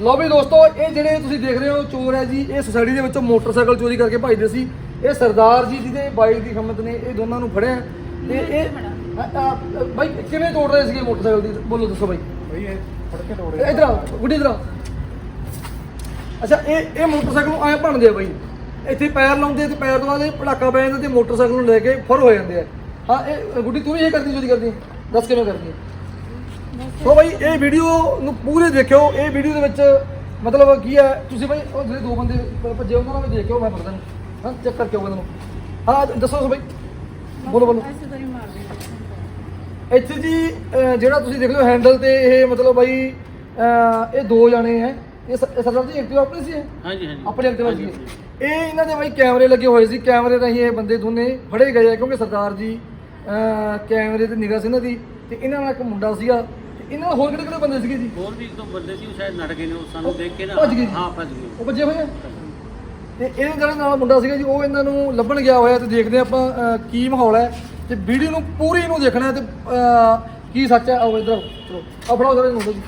ਲਓ ਵੀ ਦੋਸਤੋ ਇਹ ਜਿਹੜੇ ਤੁਸੀਂ ਦੇਖ ਰਹੇ ਹੋ ਚੋਰ ਹੈ ਜੀ ਇਹ ਸੁਸਾਇਟੀ ਦੇ ਵਿੱਚੋਂ ਮੋਟਰਸਾਈਕਲ ਚੋਰੀ ਕਰਕੇ ਭੱਜਦੇ ਸੀ। ਇਹ ਸਰਦਾਰ ਜੀ ਜਿਹਦੇ ਬਾਈਕ ਦੀ ਖੰਮਤ ਨੇ ਇਹ ਦੋਨਾਂ ਨੂੰ ਫੜਿਆ। ਤੇ ਇਹ ਬਾਈ ਕਿਵੇਂ ਤੋੜ ਰਹੇ ਸੀਗੇ ਮੋਟਰਸਾਈਕਲ ਦੀ? ਬੋਲੋ ਦੱਸੋ ਬਾਈ। ਬਈ ਇਹ ਫੜ ਕੇ ਤੋੜੇ ਇਧਰ ਆ ਗੁੱਡੀ ਇਧਰ ਆ ਅੱਛਾ ਇਹ ਇਹ ਮੋਟਰਸਾਈਕਲ ਨੂੰ ਐ ਭੰਨਦੇ ਆ ਬਾਈ। ਇੱਥੇ ਪੈਰ ਲਾਉਂਦੇ ਤੇ ਪੈਰ ਤੋਂ ਬਾਅਦ ਇਹ ਪੜਾਕਾ ਪੈ ਜਾਂਦਾ ਤੇ ਮੋਟਰਸਾਈਕਲ ਨੂੰ ਲੈ ਕੇ ਫੁਰ ਹੋ ਜਾਂਦੇ ਆ। ਹਾਂ ਇਹ ਗੁੱਡੀ ਤੂੰ ਵੀ ਇਹ ਕਰਦੀ ਚੋਰੀ ਕਰਦੀ। ਦੱਸ ਕਿਵੇਂ ਕਰਦੀ ਸੋ ਬਾਈ ਇਹ ਵੀਡੀਓ ਨੂੰ ਪੂਰੇ ਦੇਖਿਓ। ਇਹ ਵੀਡੀਓ ਦੇ ਵਿੱਚ ਮਤਲਬ ਕੀ ਹੈ ਤੁਸੀਂ ਬਾਈ ਉਹ ਜਿਹੜੇ ਦੋ ਬੰਦੇ ਭੱਜੇ ਉਹਨਾਂ ਨੂੰ ਵੀ ਦੇਖਿਓ ਮੈਂ ਪਤਾ ਨਹੀਂ ਹਾਂ ਚੈੱਕ ਕਰਕੇ ਉਹਨਾਂ ਨੂੰ। ਹਾਂ ਦੱਸੋ ਸੋ ਬਾਈ। ਬੋਲੋ ਬੋਲੋ। ਇੱਥੇ ਜੀ ਜਿਹੜਾ ਤੁਸੀਂ ਦੇਖ ਲਓ ਹੈਂਡਲ ਤੇ ਇਹ ਮਤਲਬ ਬਾਈ ਇਹ ਦੋ ਜਾਣੇ ਹੈ। ਇਹ ਸਰਦਾਰ ਜੀ ਐਕਟਿਵ ਆਪਣੀ ਸੀ? ਹਾਂਜੀ ਹਾਂਜੀ। ਆਪਣੇ ਐਕਟਿਵ ਸੀ ਇਹ ਇਹਨਾਂ ਦੇ ਬਾਈ ਕੈਮਰੇ ਲੱਗੇ ਹੋਏ ਸੀ। ਕੈਮਰੇ ਰਾਹੀਂ ਇਹ ਬੰਦੇ ਦੋਨੇ ਫੜੇ ਗਏ ਆ ਕਿਉਂਕਿ ਸਰਦਾਰ ਜੀ ਕੈਮਰੇ ਤੇ ਨਿਗਾਹ ਸੀ ਇਹਨਾਂ ਦੀ ਤੇ ਇਹਨਾਂ ਨਾਲ ਇੱਕ ਮੁੰਡਾ ਸੀਗਾ। ਇਹਨਾਂ ਨਾਲ ਹੋਰ ਕਿਹੜੇ ਕਿਹੜੇ ਬੰਦੇ ਸੀਗੇ ਜੀ? ਹੋਰ ਵੀ ਇੱਕ ਦੋ ਬੰਦੇ ਸੀ ਉਹ ਸ਼ਾਇਦ ਨੜ ਗਏ ਨੇ ਉਹ ਸਾਨੂੰ ਦੇਖ ਕੇ ਨਾ ਭੱਜ ਗਏ ਜੀ। ਹਾਂ ਭੱਜ ਗਏ। ਉਹ ਵੱਜੇ ਹੋਏ ਆ? ਤੇ ਇਹ ਜਿਹੜਾ ਨਾਲ ਮੁੰਡਾ ਸੀਗਾ ਜੀ ਉਹ ਇਹਨਾਂ ਨੂੰ ਲੱਭਣ ਗਿਆ ਹੋਇਆ ਤੇ ਦੇਖਦੇ ਆਪਾਂ ਅਹ, ਕੀ ਮਾਹੌਲ ਹੈ। ਤੇ ਵੀਡੀਓ ਨੂੰ ਪੂਰੀ ਨੂੰ ਦੇਖਣਾ ਹੈ ਤੇ ਅਹ, ਕੀ ਸੱਚ ਹੈ ਆਓ ਇਧਰ ਚਲੋ ਆ ਫੜਾਓ ਜਰਾ ਇਹਨੂੰ ਜੀ।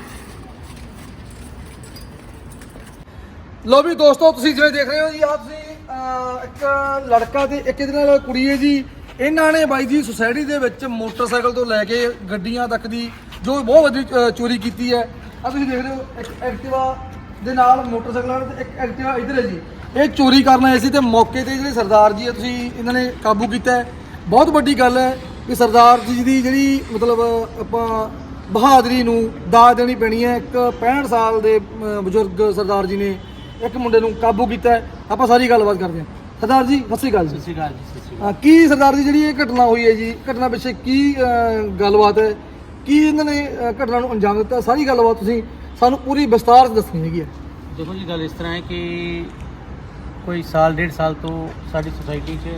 ਲੋ ਵੀ ਦੋਸਤੋ ਤੁਸੀਂ ਜਿਵੇਂ ਦੇਖ ਰਹੇ ਹੋ ਜੀ ਆ ਤੁਸੀਂ ਅਹ, ਇੱਕ ਲੜਕਾ ਤੇ ਇੱਕ ਇਹਦੇ ਨਾਲ ਕੁੜੀ ਹੈ ਜੀ। ਇਹਨਾਂ ਨੇ ਬਾਈ ਜੀ ਸੁਸਾਇਟੀ ਦੇ ਵਿੱਚ ਮੋਟਰਸਾਈਕਲ ਤੋਂ ਲੈ ਕੇ ਗੱਡੀਆਂ ਤੱਕ ਦੀ ਜੋ ਬਹੁਤ ਵੱਡੀ ਅਹ, ਚੋਰੀ ਕੀਤੀ ਹੈ। ਆ ਤੁਸੀਂ ਦੇਖ ਰਹੇ ਹੋ ਇੱਕ ਐਕਟਿਵਾ ਦੇ ਨਾਲ ਮੋਟਰਸਾਈਕਲ ਨਾਲ ਤੇ ਇੱਕ ਐਕਟਿਵਾ ਇੱਧਰ ਹੈ ਜੀ। ਇਹ ਚੋਰੀ ਕਰਨ ਆਏ ਸੀ ਤੇ ਮੌਕੇ ਤੇ ਜਿਹੜੇ ਸਰਦਾਰ ਜੀ ਹੈ ਤੁਸੀਂ ਇਹਨਾਂ ਨੇ ਕਾਬੂ ਕੀਤਾ ਹੈ। ਬਹੁਤ ਵੱਡੀ ਗੱਲ ਹੈ ਕਿ ਸਰਦਾਰ ਜੀ ਦੀ ਜਿਹੜੀ ਮਤਲਬ ਆਪਾਂ ਬਹਾਦਰੀ ਨੂੰ ਦਾਅ ਦੇਣੀ ਪੈਣੀ ਹੈ। ਇੱਕ 65 ਸਾਲ ਦੇ ਬਜ਼ੁਰਗ ਸਰਦਾਰ ਜੀ ਨੇ ਇੱਕ ਮੁੰਡੇ ਨੂੰ ਕਾਬੂ ਕੀਤਾ ਹੈ। ਆਪਾਂ ਸਾਰੀ ਗੱਲਬਾਤ ਕਰਦੇ ਹਾਂ। ਸਰਦਾਰ ਜੀ ਸਤਿ ਸ਼੍ਰੀ ਅਕਾਲ ਸਤਿ ਜੀ ਸ਼੍ਰੀ ਅਕਾਲ ਜੀ ਸਤਿ ਸ਼੍ਰੀ ਹਾਂ, ਕੀ ਸਰਦਾਰ ਜੀ ਜਿਹੜੀ ਇਹ ਘਟਨਾ ਹੋਈ ਹੈ ਜੀ ਘਟਨਾ ਪਿੱਛੇ ਕੀ ਗੱਲਬਾਤ ਹੈ? ਕੀ ਇਹਨਾਂ ਨੇ ਅਹ, ਘਟਨਾ ਨੂੰ ਅੰਜਾਮ ਦਿੱਤਾ? ਸਾਰੀ ਗੱਲਬਾਤ ਤੁਸੀਂ ਸਾਨੂੰ ਪੂਰੀ ਵਿਸਤਾਰ ਚ ਦੱਸਣੀ ਹੈਗੀ ਹੈ। ਦੇਖੋ ਜੀ ਗੱਲ ਇਸ ਤਰ੍ਹਾਂ ਹੈ ਕਿ ਕੋਈ ਸਾਲ ਡੇਢ ਸਾਲ ਤੋਂ ਸਾਡੀ ਸੁਸਾਇਟੀ 'ਚ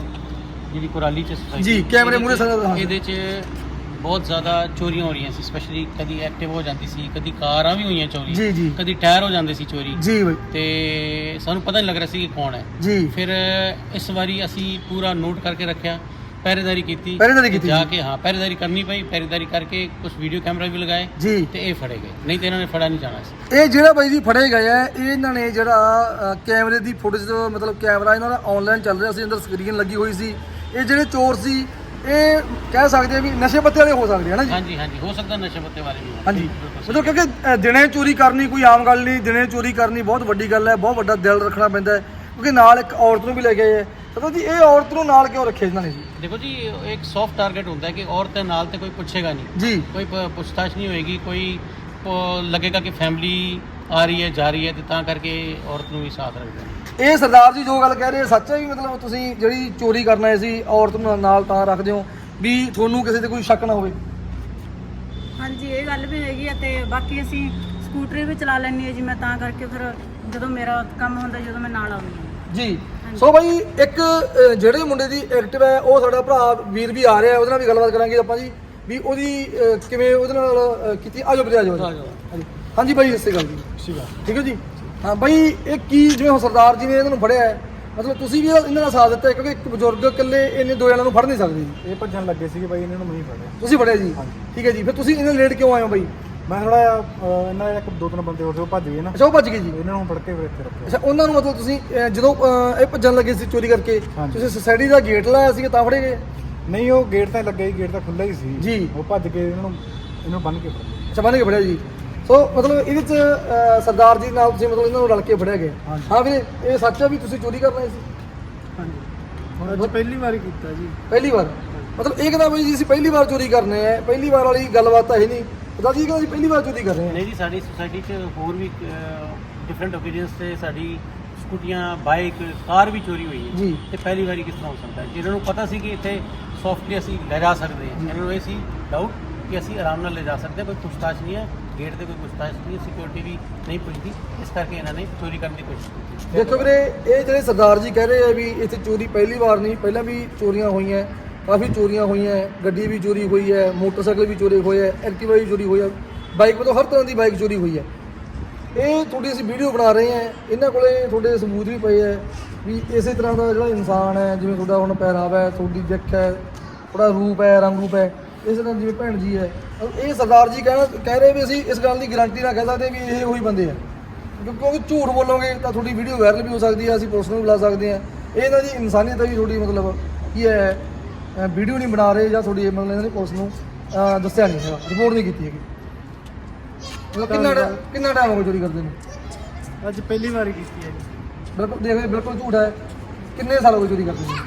ਜਿਹੜੀ ਕੁਰਾਲੀ 'ਚ ਸੁਸਾਇਟੀ ਜੀ, ਕੈਮਰੇ ਮੂਹਰੇ ਸਾਰਾ ਹਾਂ। ਇਹਦੇ 'ਚ ਬਹੁਤ ਜ਼ਿਆਦਾ ਚੋਰੀਆਂ ਹੋ ਰਹੀਆਂ ਸੀ ਸਪੈਸ਼ਲੀ ਕਦੀ ਐਕਟਿਵ ਹੋ ਜਾਂਦੀ ਸੀ ਕਦੀ ਕਾਰਾਂ ਵੀ ਹੋਈਆਂ ਚੋਰੀ ਜੀ, ਜੀ। ਕਦੀ ਟਾਇਰ ਹੋ ਜਾਂਦੇ ਸੀ ਚੋਰੀ। ਜੀ ਬਈ। ਤੇ ਸਾਨੂੰ ਪਤਾ ਨਹੀਂ ਲੱਗ ਰਿਹਾ ਸੀ ਕਿ ਕੌਣ ਹੈ। ਜੀ। ਫਿਰ ਇਸ ਵਾਰੀ ਅਸੀਂ ਪੂਰਾ ਨੋਟ ਕਰਕੇ ਰੱਖਿਆ। ਪਹਿਰੇਦਾਰੀ ਕੀਤੀ। ਪਹਿਰੇਦਾਰੀ ਕੀਤੀ ਜਾ। ਕੇ ਹਾਂ ਪਹਿਰੇਦਾਰੀ ਕਰਨੀ ਪਈ। ਪਹਿਰੇਦਾਰੀ ਕਰਕੇ ਕੁਝ ਵੀਡੀਓ ਕੈਮਰਾ ਵੀ ਲਗਾਏ ਜੀ। ਤੇ ਇਹ ਫੜੇ ਗਏ। ਨਹੀਂ ਤੇ ਇਹਨਾਂ ਨੇ ਫੜਾ ਨਹੀਂ ਜਾਣਾ ਸੀ। ਇਹ ਜਿਹੜਾ ਬਾਈ ਜੀ ਫੜੇ ਗਏ ਆ ਇਹ ਇਹਨਾਂ ਨੇ ਜਿਹੜਾ ਕੈਮਰੇ ਦੀ ਫੁਟੇਜ ਮਤਲਬ ਕੈਮਰਾ ਇਹਨਾਂ ਦਾ ਆਨਲਾਈਨ ਚੱਲ ਰਿਹਾ ਸੀ ਅੰਦਰ ਸਕਰੀਨ ਲੱਗੀ ਹੋਈ ਸੀ। ਇਹ ਜਿਹੜੇ ਚੋਰ ਸੀ ਇਹ ਕਹਿ ਸਕਦੇ ਆ ਵੀ ਨਸ਼ੇ ਪੱਤੇ ਵਾਲੇ ਹੋ ਸਕਦੇ ਆ ਨਾ ਜੀ। ਹਾਂਜੀ ਹਾਂਜੀ ਹੋ ਸਕਦਾ ਨਸ਼ੇ ਪੱਤੇ ਵਾਲੇ ਵੀ। ਹਾਂਜੀ। ਮਤਲਬ ਕਿਉਂਕਿ ਦਿਨੇ ਚੋਰੀ ਕਰਨੀ ਕੋਈ ਆਮ ਗੱਲ ਨਹੀਂ ਦਿਨੇ ਚੋਰੀ ਕਰਨੀ ਬਹੁਤ ਵੱਡੀ ਗੱਲ ਹੈ ਬਹੁਤ ਵੱਡਾ ਦਿਲ ਰੱਖਣਾ ਪੈਂਦਾ ਹੈ। ਕਿਉਂਕਿ ਨਾਲ ਇੱਕ ਔਰਤ ਨੂੰ ਵੀ ਲੈ ਕੇ ਆਏ ਆ। ਪਤਾ ਜੀ ਇਹ ਔਰਤ ਨੂੰ ਨਾਲ ਕਿਉਂ ਰੱਖਿਆ ਇਹਨਾਂ ਨੇ ਜੀ? ਦੇਖੋ ਜੀ ਇੱਕ ਸੌਫਟ ਟਾਰਗੇਟ ਹੁੰਦਾ ਹੈ ਕਿ ਔਰਤ ਦੇ ਨਾਲ ਤੇ ਕੋਈ ਪੁੱਛੇਗਾ ਨਹੀਂ। ਜੀ। ਕੋਈ ਪੁੱਛਤਾਛ ਨਹੀਂ ਹੋਏਗੀ ਕੋਈ ਲੱਗੇਗਾ ਕਿ ਫੈਮਿਲੀ ਆ ਰਹੀ ਹੈ ਜਾ ਰਹੀ ਹੈ ਤੇ ਤਾਂ ਕਰਕੇ ਔਰਤ ਨੂੰ ਵੀ ਸਾਥ ਰੱਖਦੇ ਨੇ ਇਹ ਸਰਦਾਰ ਜੀ ਜੋ ਗੱਲ ਕਹਿ ਰਹੇ ਸੱਚ ਹੈ ਵੀ ਮਤਲਬ ਤੁਸੀਂ ਜਿਹੜੀ ਚੋਰੀ ਕਰਨ ਆਏ ਸੀ ਔਰਤ ਨੂੰ ਨਾਲ ਤਾਂ ਰੱਖਦੇ ਹੋ ਵੀ ਤੁਹਾਨੂੰ ਕਿਸੇ ਤੇ ਕੋਈ ਸ਼ੱਕ ਨਾ ਹੋਵੇ? ਹਾਂਜੀ ਇਹ ਗੱਲ ਵੀ ਹੈਗੀ ਆ ਤੇ ਬਾਕੀ ਅਸੀਂ ਸਕੂਟਰੀ ਵੀ ਚਲਾ ਲੈਂਦੀ ਹਾਂ ਜੀ ਮੈਂ ਤਾਂ ਕਰਕੇ ਫਿਰ ਜਦੋਂ ਮੇਰਾ ਕੰਮ ਹੁੰਦਾ ਜਦੋਂ ਮੈਂ ਨਾਲ ਆਉਂਦੀ ਹਾਂ। ਜੀ। ਸੋ ਭਾਈ ਇੱਕ ਅ, ਜਿਹੜੇ ਮੁੰਡੇ ਦੀ ਐਕਟਿਵ ਹੈ ਉਹ ਸਾਡਾ ਭਰਾ ਵੀਰ ਵੀ ਆ ਰਿਹਾ ਉਹਦੇ ਨਾਲ ਵੀ ਗੱਲਬਾਤ ਕਰਾਂਗੇ ਆਪਾਂ ਜੀ ਵੀ ਉਹਦੀ ਅ, ਕਿਵੇਂ ਉਹਦੇ ਨਾਲ ਅ, ਕੀਤੀ ਆਜੋ ਵੀਰੇ ਆਜੋ ਆਜੋ। ਹਾਂਜੀ। ਹਾਂਜੀ ਭਾਈ ਸਤਿ ਸ਼੍ਰੀ ਅਕਾਲ ਜੀ। ਸੀਗਾ ਠੀਕ ਹੈ ਜੀ? ਹਾਂ ਭਾਈ ਇਹ ਕੀ ਜਿਵੇਂ ਹੁਣ ਸਰਦਾਰ ਜੀ ਨੇ ਇਹਨਾਂ ਨੂੰ ਫੜਿਆ ਹੈ ਮਤਲਬ ਤੁਸੀਂ ਵੀ ਇਹਨਾਂ ਦਾ ਸਾਥ ਦਿੱਤਾ ਹੈ ਕਿਉਂਕਿ ਇੱਕ ਬਜ਼ੁਰਗ ਇਕੱਲੇ ਇਹਨੇ ਦੋ ਜਣਾਂ ਨੂੰ ਫੜ ਨਹੀਂ ਸਕਦੇ ਜੀ। ਇਹ ਭੱਜਣ ਲੱਗੇ ਸੀਗੇ ਬਾਈ ਇਹਨਾਂ ਨੂੰ ਮੈਂ ਹੀ ਫੜਿਆ। ਤੁਸੀਂ ਫੜਿਆ ਜੀ? ਠੀਕ ਹੈ ਜੀ ਫਿਰ ਤੁਸੀਂ ਇਹਨਾਂ ਲੇਟ ਕਿਉਂ ਆਏ ਹੋ ਭਾਈ ਮੈਂ ਥੋੜਾ ਇਹਨਾਂ ਦੇ ਇੱਕ ਦੋ ਤਿੰਨ ਬੰਦੇ ਉੱਠੇ ਉਹ ਭੱਜ ਗਏ ਨਾ। ਅੱਛਾ ਉਹ ਭੱਜ ਗਏ ਜੀ? ਇਹਨਾਂ ਨੂੰ ਫੜ ਕੇ ਫਿਰ ਇੱਥੇ ਰੱਖਿਆ। ਅੱਛਾ ਉਹਨਾਂ ਨੂੰ ਮਤਲਬ ਤੁਸੀਂ ਜਦੋਂ ਇਹ ਭੱਜਣ ਲੱਗੇ ਸੀ ਚੋਰੀ ਕਰਕੇ ਹਾਂਜੀ। ਤੁਸੀਂ ਸੋਸਾਇਟੀ ਦਾ ਗੇਟ ਲਾਇਆ ਸੀ ਤਾਂ ਫੜੇ ਗਏ? ਨਹੀਂ ਉਹ ਗੇਟ ਤਾਂ ਲੱਗਾ ਹੀ ਗੇਟ ਤਾਂ ਖੁੱਲ੍ਹਾ ਹੀ ਸੀ। ਜੀ। ਉਹ ਭੱਜ ਕੇ ਇਹਨਾਂ ਨੂੰ ਇਹਨੂੰ ਬੰਨ ਕੇ ਫੜ ਲਿਆ। ਅੱਛਾ ਬੰਨ ਕੇ ਫੜਿਆ ਜੀ। ਸੋ ਮਤਲਬ ਇਹਦੇ ਚ ਸਰਦਾਰ ਜੀ ਨਾਲ ਤੁਸੀਂ ਮਤਲਬ ਇਹਨਾਂ ਨੂੰ ਰਲ ਕੇ ਫੜਿਆ ਗਿਆ। ਹਾਂਜੀ। ਹਾਂ ਵੀਰੇ ਇਹ ਸੱਚ ਹੈ ਵੀ ਤੁਸੀਂ ਚੋਰੀ ਕਰਨ ਆਏ ਸੀ? ਹੁਣ ਅੱਜ ਪਹਿਲੀ ਵਾਰੀ ਕੀਤਾ ਜੀ। ਪਹਿਲੀ ਵਾਰ? ਮਤਲਬ ਇਹ ਕਹਿੰਦਾ ਬਈ ਜੀ ਅਸੀਂ ਪਹਿਲੀ ਵਾਰ ਚੋਰੀ ਕਰਨੇ ਆ ਪਹਿਲੀ ਵਾਰ ਵਾਲੀ ਗੱਲਬਾਤ ਤਾਂ ਹੈ ਨਹੀਂ। ਪਤਾ ਜੀ ਕਹਿੰਦਾ ਅਸੀਂ ਪਹਿਲੀ ਵਾਰ ਚੋਰੀ ਕਰ ਰਹੇ ਹਾਂ। ਨਹੀਂ ਜੀ ਸਾਡੀ ਸੁਸਾਇਟੀ 'ਚ ਹੋਰ ਵੀ ਡਿਫਰੈਂਟ ਓਕੇਜਨਸ ਤੇ ਸਾਡੀ ਸਕੂਟੀਆਂ ਬਾਈਕ ਕਾਰ ਵੀ ਚੋਰੀ ਹੋਈ ਹੈ। ਜੀ। ਤੇ ਪਹਿਲੀ ਵਾਰੀ ਕਿਸ ਤਰ੍ਹਾਂ ਹੋ ਸਕਦਾ ਹੈ? ਜਿਹਨਾਂ ਨੂੰ ਪਤਾ ਸੀ ਕਿ ਇੱਥੇ ਸੌਫਟਲੀ ਅਸੀਂ ਲੈ ਜਾ ਸਕਦੇ ਹਾਂ। ਇਹਨਾਂ ਨੂੰ ਇਹ ਸੀ ਡਾਊਟ ਕਿ ਅਸੀਂ ਆਰਾਮ ਨਾਲ ਲੈ ਜਾ ਸਕਦੇ ਹਾਂ ਕੋਈ ਪੁੱਛਤਾਛ ਨਹੀਂ ਹੈ। ਗੇਟ ਤੇ ਕੋਈ ਪੁੱਛਤਾਛ ਨਹੀਂ ਹੈ ਸਿਕਿਉਰਿਟੀ ਵੀ ਨਹੀਂ ਪੁੱਛਦੀ। ਇਸ ਕਰਕੇ ਇਹਨਾਂ ਨੇ ਚੋਰੀ ਕਰਨ ਦੀ ਕੋਸ਼ਿਸ਼ ਕੀਤੀ। ਦੇਖੋ ਵੀਰੇ ਇਹ ਜਿਹੜੇ ਸਰਦਾਰ ਜੀ ਕਹਿ ਰਹੇ ਆ ਵੀ ਇੱਥੇ ਚੋਰੀ ਪਹਿਲੀ ਵਾਰ ਨਹੀਂ ਪਹਿਲਾਂ ਵੀ ਚੋਰੀਆਂ ਹੋਈਆਂ। ਕਾਫੀ ਚੋਰੀਆਂ ਹੋਈਆਂ ਗੱਡੀ ਵੀ ਚੋਰੀ ਹੋਈ ਹੈ, ਮੋਟਰਸਾਈਕਲ ਵੀ ਚੋਰੀ ਹੋਏ ਹੈ ਐਕਟਿਵਾ ਵੀ ਚੋਰੀ ਹੋਈ ਹੈ, ਬਾਈਕ ਮਤਲਬ ਹਰ ਤਰ੍ਹਾਂ ਦੀ ਬਾਈਕ ਚੋਰੀ ਹੋਈ ਹੈ। ਇਹ ਤੁਹਾਡੀ ਅਸੀਂ ਵੀਡੀਓ ਬਣਾ ਰਹੇ ਹਾਂ, ਇਹਨਾਂ ਕੋਲੇ ਤੁਹਾਡੇ ਸਬੂਤ ਵੀ ਪਏ ਹੈ ਵੀ ਇਸੇ ਤਰ੍ਹਾਂ ਦਾ ਜਿਹੜਾ ਇਨਸਾਨ ਹੈ, ਜਿਵੇਂ ਤੁਹਾਡਾ ਹੁਣ ਪਹਿਰਾਵਾ ਹੈ, ਤੁਹਾਡੀ ਦਿੱਖ ਹੈ ਥੋੜਾ ਰੂਪ ਹੈ, ਰੰਗ ਰੂਪ ਹੈ, ਇਸ ਤਰ੍ਹਾਂ ਜਿਵੇਂ ਭੈਣ ਜੀ ਹੈ। ਇਹ ਸਰਦਾਰ ਜੀ ਕਹਿਣਾ, ਕਹਿ ਰਹੇ ਵੀ ਅਸੀਂ ਇਸ ਗੱਲ ਦੀ ਗਾਰੰਟੀ ਨਾ ਕਹਿ ਸਕਦੇ ਵੀ ਇਹ ਉਹੀ ਬੰਦੇ ਆ। ਕਿਉਂ- ਕਿਉਂਕਿ ਝੂਠ ਬੋਲੋਗੇ ਤਾਂ ਤੁਹਾਡੀ ਵੀਡੀਓ ਵਾਇਰਲ ਵੀ ਹੋ ਸਕਦੀ ਹੈ, ਅਸੀਂ ਪੁਲਿਸ ਨੂੰ ਵੀ ਬੁਲਾ ਸਕਦੇ ਹਾਂ। ਇਹ ਇਹਨਾਂ ਦੀ ਇਨਸਾਨੀਅਤ ਵੀ ਤੁਹਾਡੀ ਮਤਲਬ ਕੀ ਹੈ ਵੀਡੀਓ ਨਹੀਂ ਬਣਾ ਰਹੇ ਜਾਂ ਤੁਹਾਡੀ ਮਤਲਬ ਇਹਨਾਂ ਨੇ ਪੁਲਿਸ ਨੂੰ ਅਹ, ਦੱਸਿਆ ਨਹੀਂ ਹੈਗਾ ਰਿਪੋਰਟ ਨਹੀਂ ਕੀਤੀ ਹੈਗੀ। ਮਤਲਬ ਕਿੰਨਾ ਟਾ- ਕਿੰਨਾ ਟਾਈਮ ਹੋ ਗਿਆ ਚੋਰੀ ਕਰਦੇ ਨੂੰ? ਅੱਜ ਪਹਿਲੀ ਵਾਰੀ ਕੀਤੀ ਹੈ ਜੀ। ਬਿਲਕੁਲ ਦੇਖਦੇ ਬਿਲਕੁਲ ਝੂਠ ਹੈ। ਕਿੰਨੇ ਸਾਲ ਹੋ ਗਏ ਚੋਰੀ ਕਰਦੇ ਨੂੰ?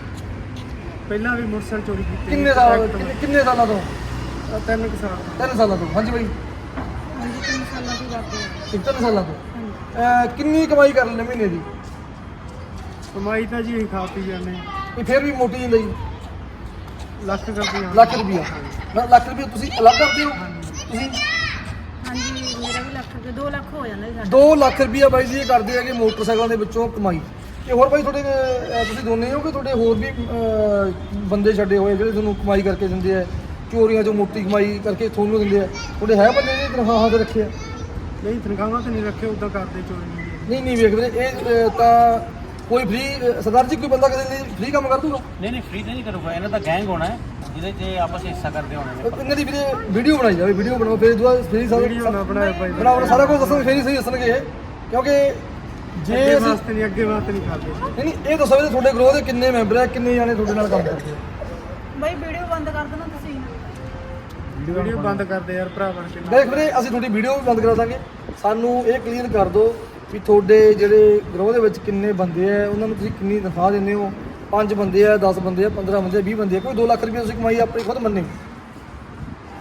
ਪਹਿਲਾਂ ਵੀ ਮੋਟਰਸਾਈਕਲ ਚੋਰੀ ਕੀਤੀ ਕਿੰਨੇ ਸਾਲ ਕਿੰਨੇ- ਕਿੰਨੇ ਸਾਲਾਂ ਤੋਂ? ਅ, ਤਿੰਨ ਕੁ ਸਾਲ। ਤਿੰਨ ਸਾਲਾਂ ਤੋਂ ਹਾਂਜੀ ਬਾਈ। ਹਾਂਜੀ ਤਿੰਨ ਸਾਲਾਂ ਦੀ ਕਰਦੇ ਆ ਇੱਕ ਤਿੰਨ ਸਾਲਾਂ ਤੋਂ? ਅਹ, ਕਿੰਨੀ ਕਮਾਈ ਕਰ ਲੈਂਦੇ ਮਹੀਨੇ ਦੀ? ਕਮਾਈ ਤਾਂ ਜੀ ਅਸੀਂ ਖਾ ਪੀ ਜਾਂਦੇ ਹਾਂ। ਇਹ ਫਿਰ ਵੀ ਮੋਟੀ ਜੀ ਲੱਖ ਕਰਦੇ ਹਾਂ ਲੱਖ ਰੁਪਈਆ। ਨਾ ਲੱਖ ਰੁਪਈਆ ਤੁਸੀਂ ਅਲੱਗ ਕਰਦੇ ਹੋ? ਤੁਸੀਂ ਹਾਂਜੀ ਮੇਰਾ ਵੀ ਲੱਖ ਰੁਪਏ 2 ਲੱਖ ਹੋ ਜਾਂਦਾ ਜੀ ਸਾਡਾ। 2 ਲੱਖ ਰੁਪਈਆ ਬਾਈ ਜੀ ਇਹ ਕਰਦੇ ਹੈਗੇ ਮੋਟਰਸਾਈਕਲਾਂ ਦੇ ਵਿੱਚੋਂ ਕਮਾਈ। ਤੇ ਹੋਰ ਬਾਈ ਤੁਹਾਡੇ ਅਹ, ਤੁਸੀਂ ਦੋਨੇ ਹੋ ਕਿ ਤੁਹਾਡੇ ਹੋਰ ਵੀ ਅਹ, ਬੰਦੇ ਛੱਡੇ ਹੋਏ ਜਿਹੜੇ ਤੁਹਾਨੂੰ ਕਮਾਈ ਕਰਕੇ ਦਿੰਦੇ ਆ? ਚੋਰੀਆਂ ਚੋਂ ਮੋਟੀ ਕਮਾਈ ਕਰਕੇ ਤੁਹਾਨੂੰ ਦਿੰਦੇ ਆ। ਤੁਹਾਡੇ ਹੈ ਬੰਦੇ ਜਿਹੜੇ ਤਨਖਾਹਾਂ ਤੇ ਰੱਖੇ ਆ? ਨਹੀਂ ਤਨਖਾਹਾਂ ਤੇ ਨਹੀਂ ਰੱਖੇ ਉਦਾਂ ਕਰਦੇ ਚੋਰੀ। ਨਹੀਂ ਨਹੀਂ ਵੇਖਦੇ। ਇਹ ਅਹ, ਤਾਂ ਕੋਈ ਫ੍ਰੀ ਸਰਦਾਰ ਜੀ ਕੋਈ ਬੰਦਾ ਕਦੇ ਲਈ ਫ੍ਰੀ ਕੰਮ ਕਰ ਦੂਗਾ? ਨਹੀਂ ਨਹੀਂ ਫ੍ਰੀ ਨਹੀਂ ਕਰੂਗਾ ਇਹਨਾਂ ਦਾ ਗੈਂਗ ਹੋਣਾ ਹੈ ਜਿਹਦੇ 'ਚ ਆਪਸ ਵਿੱਚ ਹਿੱਸਾ ਕਰਦੇ ਹੋਣੇ ਇਹਨਾਂ ਦੀ ਵੀਰੇ ਵੀਡੀਓ ਬਣਾਈ ਜਾਵੇ ਵੀਡੀਓ ਬਣਾਓ ਫਿਰ ਦੁਆ ਫ੍ਰੀ ਸਾਰਾ ਵੀਡੀਓ ਨਾ ਬਣਾਇਆ ਭਾਈ ਬਣਾਓ ਸਾਰਾ ਕੁਝ ਦੱਸਣਗੇ ਫੇਰ ਹੀ ਸਹੀ ਦੱਸਣਗੇ ਇਹ। ਕਿਉਂਕਿ ਜੇ ਅੱਗੇ ਅਸੀਂ ਵਾਸਤੇ ਨਹੀਂ ਅੱਗੇ ਵਾਸਤੇ ਨਹੀਂ ਕਰਦੇ। ਨਹੀਂ ਨਹੀਂ ਇਹ ਦੱਸੋ ਵੀ ਤੁਹਾਡੇ ਗਰੋਹ ਦੇ ਕਿੰਨੇ ਮੈਂਬਰ ਹੈ ਕਿੰਨੇ ਜਾਣੇ ਤੁਹਾਡੇ ਨਾਲ ਕੰਮ ਕਰਦੇ ਆ? ਬਾਈ ਵੀਡੀਓ ਬੰਦ ਕਰ ਦੇਣਾ ਤੁਸੀਂ। ਵੀਡੀਓ ਬੰਦ ਕਰਦੇ ਯਾਰ ਭਰਾ ਬਣ ਕੇ। ਦੇਖ ਵੀਰੇ ਅਸੀਂ ਤੁਹਾਡੀ ਵੀਡੀਓ ਵੀ ਬੰਦ ਕਰਾ ਦਾਂਗੇ। ਸਾਨੂੰ ਇਹ ਕਲੀਅਰ ਕਰ ਦਿਓ। ਵੀ ਤੁਹਾਡੇ ਜਿਹੜੇ ਗਰੋਹ ਦੇ ਵਿੱਚ ਕਿੰਨੇ ਬੰਦੇ ਆ ਉਹਨਾਂ ਨੂੰ ਤੁਸੀਂ ਕਿੰਨੀ ਤਨਖਾਹ ਦਿੰਦੇ ਹੋ? 5 ਬੰਦੇ ਆ 10 ਬੰਦੇ ਆ 15 ਬੰਦੇ ਆ 20 ਬੰਦੇ ਆ ਕੋਈ 2 ਲੱਖ ਰੁਪਏ ਤੁਸੀਂ ਕਮਾਈ ਆਪਣੀ ਖੁਦ ਮੰਨੇ